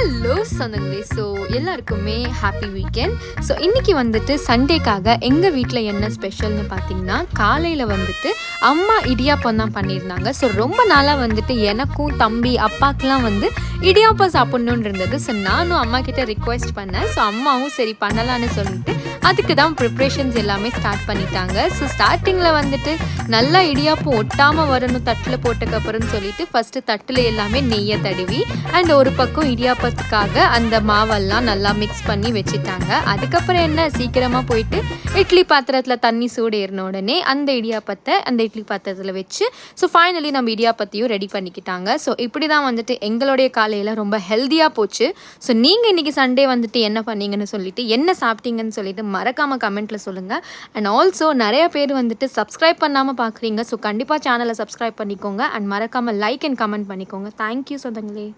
Hello சொந்தங்களே. So எல்லாருக்குமே happy weekend so இன்றைக்கி வந்துட்டு சண்டேக்காக எங்கள் வீட்டில் என்ன ஸ்பெஷல்னு பார்த்தீங்கன்னா காலையில் வந்துட்டு அம்மா இடியாப்பம் தான் பண்ணியிருந்தாங்க. ஸோ ரொம்ப நாளாக வந்துட்டு எனக்கும் தம்பி அப்பாக்கெலாம் வந்து இடியாப்பம் சாப்பிட்ணுன்னு இருந்தது. ஸோ நானும் அம்மா கிட்ட ரிக்வெஸ்ட் பண்ணேன். ஸோ அம்மாவும் சரி பண்ணலான்னு சொல்லிட்டு அதுக்கு தான் ப்ரிப்ரேஷன்ஸ் எல்லாமே ஸ்டார்ட் பண்ணிட்டாங்க. ஸோ ஸ்டார்டிங்கில் வந்துட்டு நல்லா இடியாப்பம் ஒட்டாமல் வரணும் தட்டில் போட்டக்கப்புறம்னு சொல்லிட்டு ஃபஸ்ட்டு தட்டில் எல்லாமே நெய்யை தடவி அண்ட் ஒரு பக்கம் இடியாப்பத்துக்காக அந்த மாவெல்லாம் நல்லா மிக்ஸ் பண்ணி வச்சுட்டாங்க. அதுக்கப்புறம் என்ன சீக்கிரமாக போயிட்டு இட்லி பாத்திரத்தில் தண்ணி சூடு ஏறின உடனே அந்த இடியாப்பத்தை அந்த இட்லி பாத்திரத்தில் வச்சு ஸோ ஃபைனலி நம்ம இடியாப்பத்தையும் ரெடி பண்ணிக்கிட்டாங்க. ஸோ இப்படி தான் வந்துட்டு எங்களுடைய காலையில் ரொம்ப ஹெல்த்தியாக போச்சு. ஸோ நீங்கள் இன்றைக்கி சண்டே வந்துட்டு என்ன பண்ணீங்கன்னு சொல்லிட்டு என்ன சாப்பிட்டீங்கன்னு சொல்லிட்டு மறக்காமல் கமெண்ட்டில் சொல்லுங்கள் அண்ட் ஆல்சோ நிறைய பேர் வந்துட்டு சப்ஸ்கிரைப் பண்ணாமல் பார்க்குறீங்க ஸோ கண்டிப்பாக சேனலை சப்ஸ்கிரைப் பண்ணிக்கோங்க. அண்ட் மறக்காமல் லைக் அண்ட் கமெண்ட் பண்ணிக்கோங்க. தேங்க்யூ சொந்தங்களே.